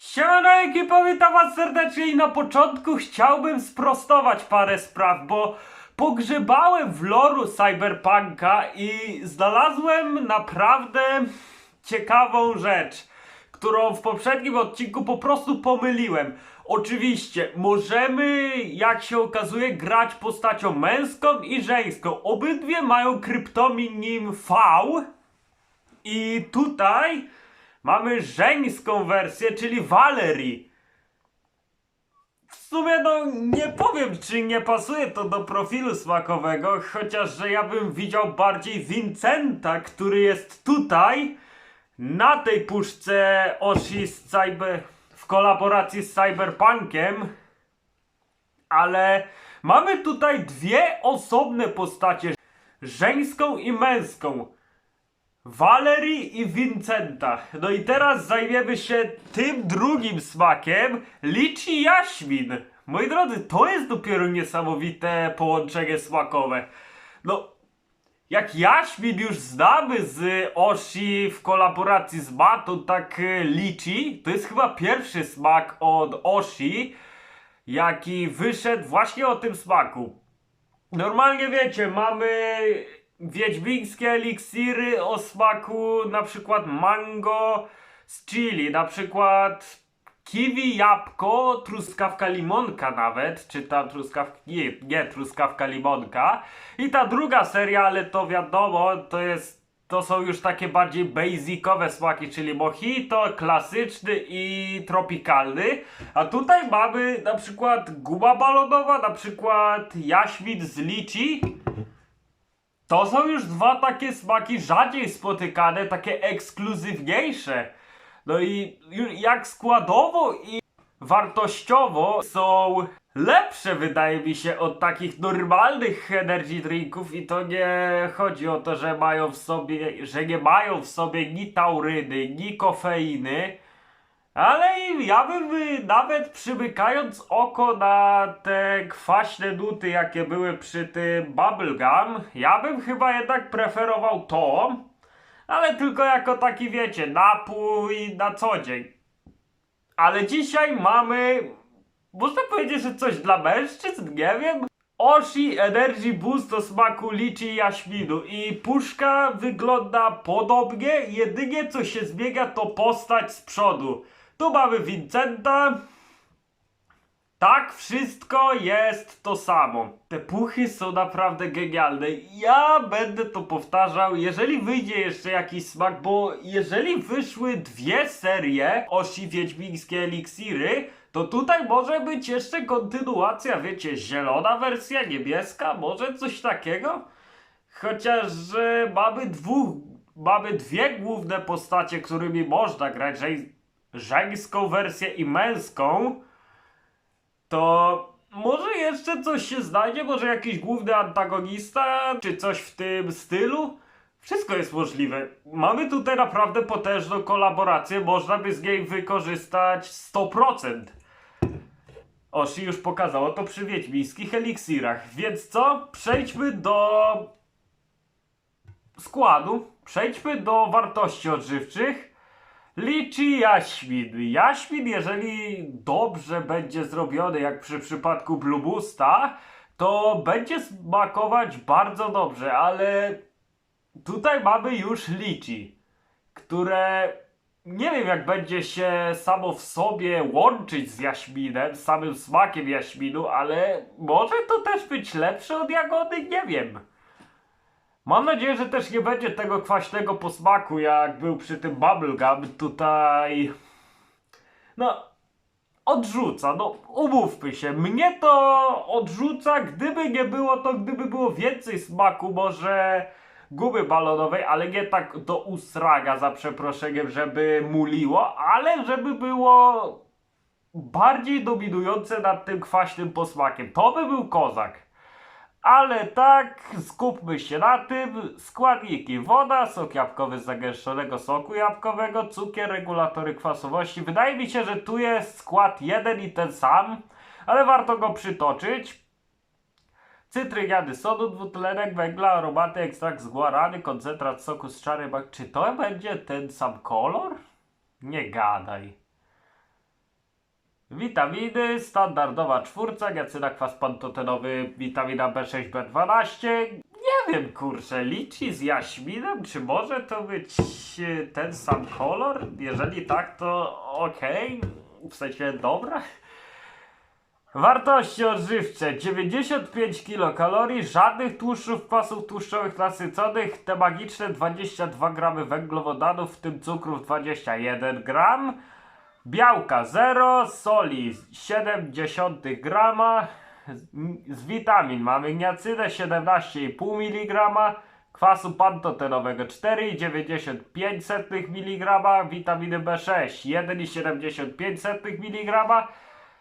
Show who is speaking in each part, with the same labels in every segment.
Speaker 1: Siemano ekipa, witam was serdecznie i na początku chciałbym sprostować parę spraw, bo pogrzebałem w loru Cyberpunka i znalazłem naprawdę ciekawą rzecz, którą w poprzednim odcinku po prostu pomyliłem. Oczywiście, możemy, jak się okazuje, grać postacią męską i żeńską. Obydwie mają kryptonim V, i tutaj mamy żeńską wersję, czyli Valerie. W sumie no nie powiem, czy nie pasuje to do profilu smakowego, chociaż że ja bym widział bardziej Vincenta, który jest tutaj, na tej puszce Oshi z Cyber... w kolaboracji z Cyberpunkiem. Ale mamy tutaj dwie osobne postacie, żeńską i męską. Valerii i Vincenta. No i teraz zajmiemy się tym drugim smakiem, Lichi Jaśmin. Moi drodzy, to jest dopiero niesamowite połączenie smakowe. No, jak Jaśmin już znamy z Oshi w kolaboracji z Matą, tak e, Lichi, to jest chyba pierwszy smak od Oshi, jaki wyszedł właśnie o tym smaku. Normalnie wiecie, mamy wiedźmińskie eliksiry o smaku na przykład mango z chili, na przykład kiwi, jabłko, truskawka limonka nawet, czy ta truskawka, nie, nie truskawka limonka. I ta druga seria, ale to wiadomo, to jest to są już takie bardziej basicowe smaki, czyli mojito, klasyczny i tropikalny. A tutaj mamy na przykład guma balonowa, na przykład jaśmin z liczy. To są już dwa takie smaki rzadziej spotykane, takie ekskluzywniejsze. No i jak składowo i wartościowo są lepsze wydaje mi się od takich normalnych energy drinków i to nie chodzi o to, że mają w sobie, że nie mają w sobie ni tauryny, ni kofeiny. Ale ja bym y, nawet przymykając oko na te kwaśne nuty, jakie były przy tym bubblegum, ja bym chyba jednak preferował to, ale tylko jako taki, wiecie, napój na co dzień. Ale dzisiaj mamy, można powiedzieć, że coś dla mężczyzn, nie wiem. Oshi Energy Boost o smaku liczy i jaśminu i puszka wygląda podobnie, jedynie co się zmienia to postać z przodu. Tu mamy Vincenta. Tak, wszystko jest to samo. Te puchy są naprawdę genialne. Ja będę to powtarzał, jeżeli wyjdzie jeszcze jakiś smak, bo jeżeli wyszły dwie serie Osi Wiedźmińskie Eliksiry, to tutaj może być jeszcze kontynuacja, wiecie, zielona wersja, niebieska, może coś takiego? Chociaż że mamy dwóch, mamy dwie główne postacie, którymi można grać, żeń, żeńską wersję i męską, to może jeszcze coś się znajdzie, może jakiś główny antagonista, czy coś w tym stylu? Wszystko jest możliwe. Mamy tutaj naprawdę potężną kolaborację, można by z niej wykorzystać 100%. Oshi już pokazało to przy wiedźmińskich eliksirach. Więc co? Przejdźmy do składu. Przejdźmy do wartości odżywczych. Liczy jaśmin. Jaśmin, jeżeli dobrze będzie zrobiony, jak przy przypadku Blue Boosta, to będzie smakować bardzo dobrze, ale tutaj mamy już liczy, które nie wiem jak będzie się samo w sobie łączyć z jaśminem, z samym smakiem jaśminu, ale może to też być lepsze od jagody, nie wiem. Mam nadzieję, że też nie będzie tego kwaśnego posmaku, jak był przy tym bubblegum. Tutaj. No. Odrzuca, no umówmy się. Mnie to odrzuca, gdyby nie było to, gdyby było więcej smaku, może gumy balonowej, ale nie tak do usraga, za przeproszeniem, żeby muliło, ale żeby było bardziej dominujące nad tym kwaśnym posmakiem. To by był kozak. Ale tak, skupmy się na tym. Składniki: woda, sok jabłkowy z zagęszczonego soku jabłkowego, cukier, regulatory kwasowości. Wydaje mi się, że tu jest skład jeden i ten sam, ale warto go przytoczyć. Cytryniany sodu, dwutlenek węgla, aromaty, ekstrakt z guarany, koncentrat soku z czarnej bak. Czy to będzie ten sam kolor? Nie gadaj. Witaminy, standardowa czwórka, niacyna kwas pantotenowy, witamina B6, B12. Nie wiem, kurczę, liczy z jaśminem, czy może to być e, ten sam kolor? Jeżeli tak, to okej, w sensie dobra. Wartości odżywcze 95 kilokalorii, żadnych tłuszczów, kwasów tłuszczowych nasyconych, te magiczne 22 gramy węglowodanów, w tym cukrów 21 gram, białka 0, soli 0,7 grama, z, witamin mamy niacynę 17,5 mg, kwasu pantotenowego 4,95 mg, witaminy B6 1,75 mg,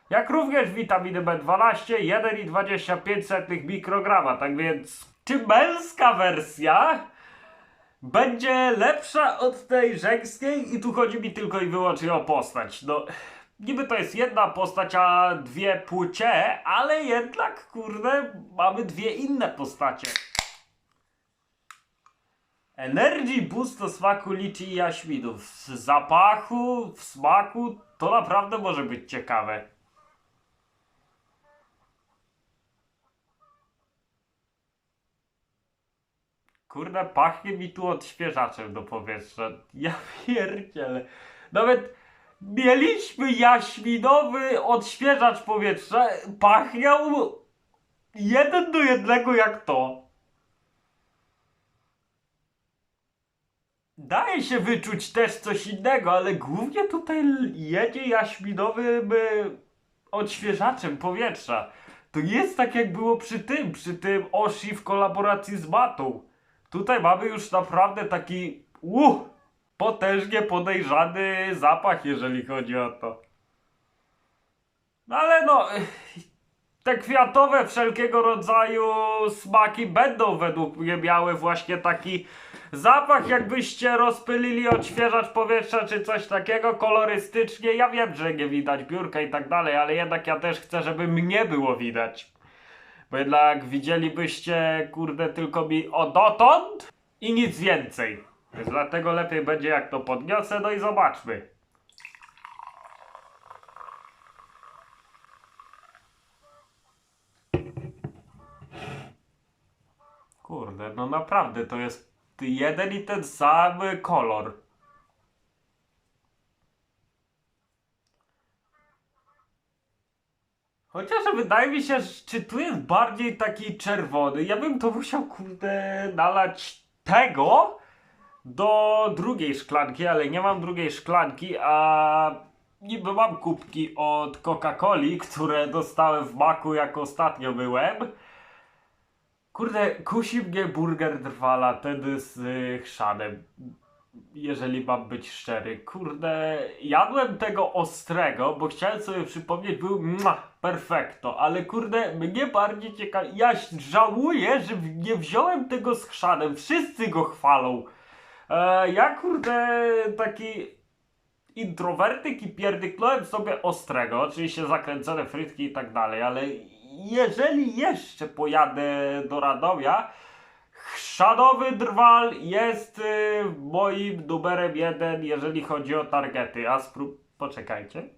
Speaker 1: jak również witaminy B12 1,25 mikrograma. Tak więc, czy męska wersja będzie lepsza od tej żeńskiej? I tu chodzi mi tylko i wyłącznie o postać. No, niby to jest jedna postać, a dwie płcie, ale jednak, kurde, mamy dwie inne postacie. Energy Boost do smaku liczy i jaśminów. W zapachu, w smaku to naprawdę może być ciekawe. Kurde, pachnie mi tu odświeżaczem do powietrza. Ja pierdzielę. Nawet mieliśmy jaśminowy odświeżacz powietrza. Pachniał jeden do jednego jak to. Daje się wyczuć też coś innego, ale głównie tutaj jedzie jaśminowym y, odświeżaczem powietrza. To jest tak jak było przy tym, przy tym Oshi w kolaboracji z Matą. Tutaj mamy już naprawdę taki uh, potężnie podejrzany zapach, jeżeli chodzi o to. No ale no, te kwiatowe wszelkiego rodzaju smaki będą według mnie miały właśnie taki zapach, jakbyście rozpylili odświeżacz powietrza czy coś takiego kolorystycznie. Ja wiem, że nie widać biurka i tak dalej, ale jednak ja też chcę, żeby mnie było widać. Bo jednak widzielibyście, kurde, tylko mi o dotąd i nic więcej. Więc dlatego lepiej będzie jak to podniosę, no i zobaczmy. Kurde, no naprawdę to jest jeden i ten sam kolor. Chociaż wydaje mi się, czy tu jest bardziej taki czerwony. Ja bym to musiał, kurde, nalać tego do drugiej szklanki, ale nie mam drugiej szklanki, a niby mam kubki od Coca-Coli, które dostałem w maku jak ostatnio byłem. Kurde, kusi mnie burger drwala, ten z y, chrzanem. Jeżeli mam być szczery. Kurde, jadłem tego ostrego, bo chciałem sobie przypomnieć, był mua, perfekto, ale kurde, mnie bardziej ciekawi. Ja żałuję, że nie wziąłem tego z chrzanem. Wszyscy go chwalą. E, ja kurde, taki introwertyk i pierdyknąłem sobie ostrego, oczywiście zakręcone frytki i tak dalej, ale jeżeli jeszcze pojadę do Radomia, chrzanowy drwal jest y, moim numerem jeden, jeżeli chodzi o targety, a sprób... Poczekajcie.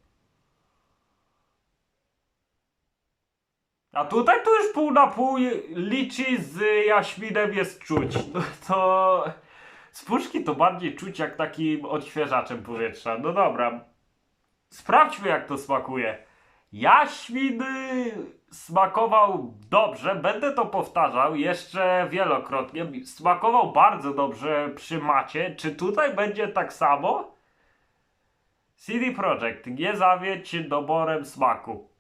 Speaker 1: A tutaj to już pół na pół liczy z jaśminem jest czuć. No to... Z puszki to bardziej czuć jak takim odświeżaczem powietrza. No dobra. Sprawdźmy jak to smakuje. Jaśmin y, smakował dobrze, będę to powtarzał jeszcze wielokrotnie. Smakował bardzo dobrze przy macie. Czy tutaj będzie tak samo? CD Projekt, nie zawiedź doborem smaku.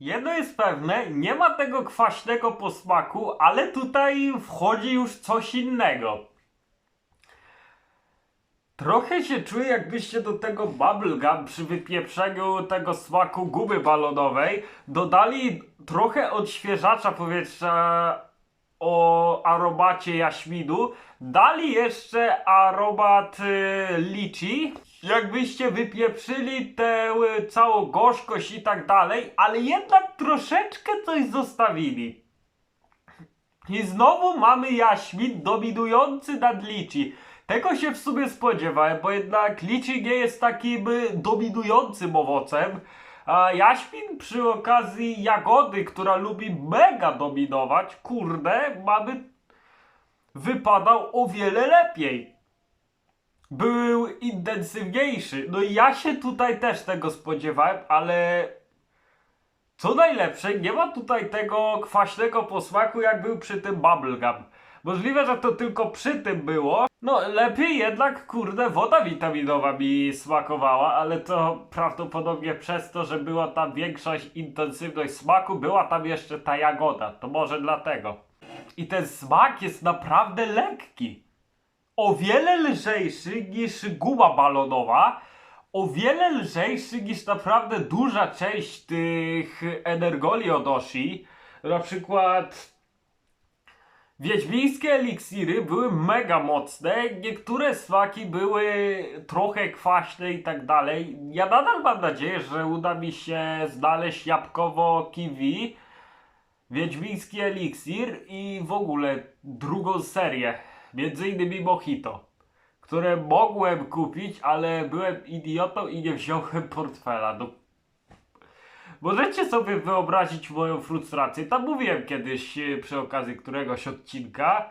Speaker 1: Jedno jest pewne, nie ma tego kwaśnego posmaku, ale tutaj wchodzi już coś innego. Trochę się czuję, jakbyście do tego bubblegum przy wypieprzeniu tego smaku gumy balonowej dodali trochę odświeżacza powietrza o aromacie jaśminu, dali jeszcze aromat y, liczy, jakbyście wypieprzyli tę y, całą gorzkość i tak dalej, ale jednak troszeczkę coś zostawili. I znowu mamy jaśmin dominujący nad liczy. Tego się w sumie spodziewałem, bo jednak liczy nie jest takim y, dominującym owocem. A jaśmin przy okazji jagody, która lubi mega dominować, kurde, mamy wypadał o wiele lepiej. Był intensywniejszy. No i ja się tutaj też tego spodziewałem, ale co najlepsze, nie ma tutaj tego kwaśnego posmaku, jak był przy tym bubblegum. Możliwe, że to tylko przy tym było. No, lepiej jednak, kurde, woda witaminowa mi smakowała, ale to prawdopodobnie przez to, że była tam większość intensywność smaku, była tam jeszcze ta jagoda. To może dlatego. I ten smak jest naprawdę lekki. O wiele lżejszy niż guma balonowa, o wiele lżejszy niż naprawdę duża część tych energoli Odoshi. Na przykład wiedźmińskie eliksiry były mega mocne, niektóre smaki były trochę kwaśne i tak dalej. Ja nadal mam nadzieję, że uda mi się znaleźć jabłkowo kiwi, wiedźmiński eliksir i w ogóle drugą serię, między innymi Mojito które mogłem kupić, ale byłem idiotą i nie wziąłem portfela. No. Możecie sobie wyobrazić moją frustrację. Tam mówiłem kiedyś e, przy okazji któregoś odcinka.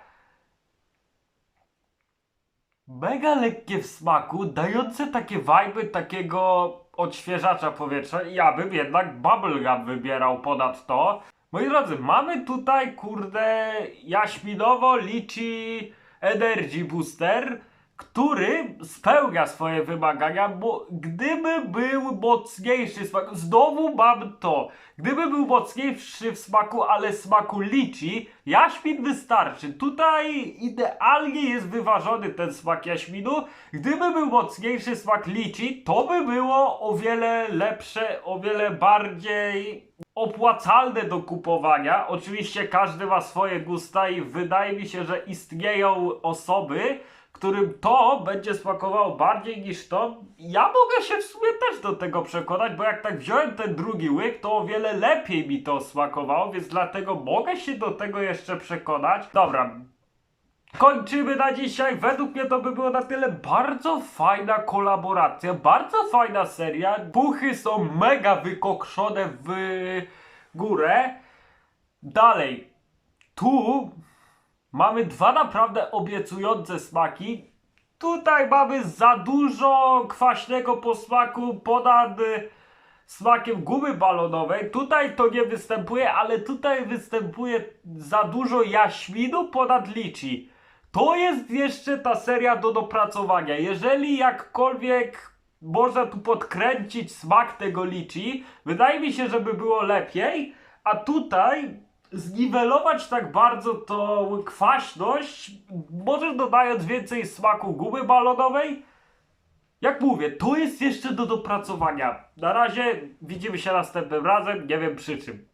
Speaker 1: Mega lekkie w smaku, dające takie wajby takiego odświeżacza powietrza. Ja bym jednak bubblegum wybierał ponad to. Moi drodzy, mamy tutaj kurde jaśminowo liczy Energy Booster który spełnia swoje wymagania, bo gdyby był mocniejszy smak, znowu mam to, gdyby był mocniejszy w smaku, ale smaku liczy, jaśmin wystarczy. Tutaj idealnie jest wyważony ten smak jaśminu. Gdyby był mocniejszy smak liczy, to by było o wiele lepsze, o wiele bardziej opłacalne do kupowania. Oczywiście każdy ma swoje gusta i wydaje mi się, że istnieją osoby, którym to będzie smakowało bardziej niż to, ja mogę się w sumie też do tego przekonać, bo jak tak wziąłem ten drugi łyk, to o wiele lepiej mi to smakowało, więc dlatego mogę się do tego jeszcze przekonać. Dobra, Kończymy na dzisiaj. Według mnie to by było na tyle bardzo fajna kolaboracja, bardzo fajna seria. Puchy są mega wykokszone w górę. Dalej. Tu mamy dwa naprawdę obiecujące smaki. Tutaj mamy za dużo kwaśnego posmaku ponad smakiem gumy balonowej. Tutaj to nie występuje, ale tutaj występuje za dużo jaśminu ponad liczy. To jest jeszcze ta seria do dopracowania. Jeżeli jakkolwiek można tu podkręcić smak tego liczy, wydaje mi się, żeby było lepiej, a tutaj zniwelować tak bardzo tą kwaśność, może dodając więcej smaku gumy balonowej. Jak mówię, to jest jeszcze do dopracowania. Na razie widzimy się następnym razem, nie wiem przy czym.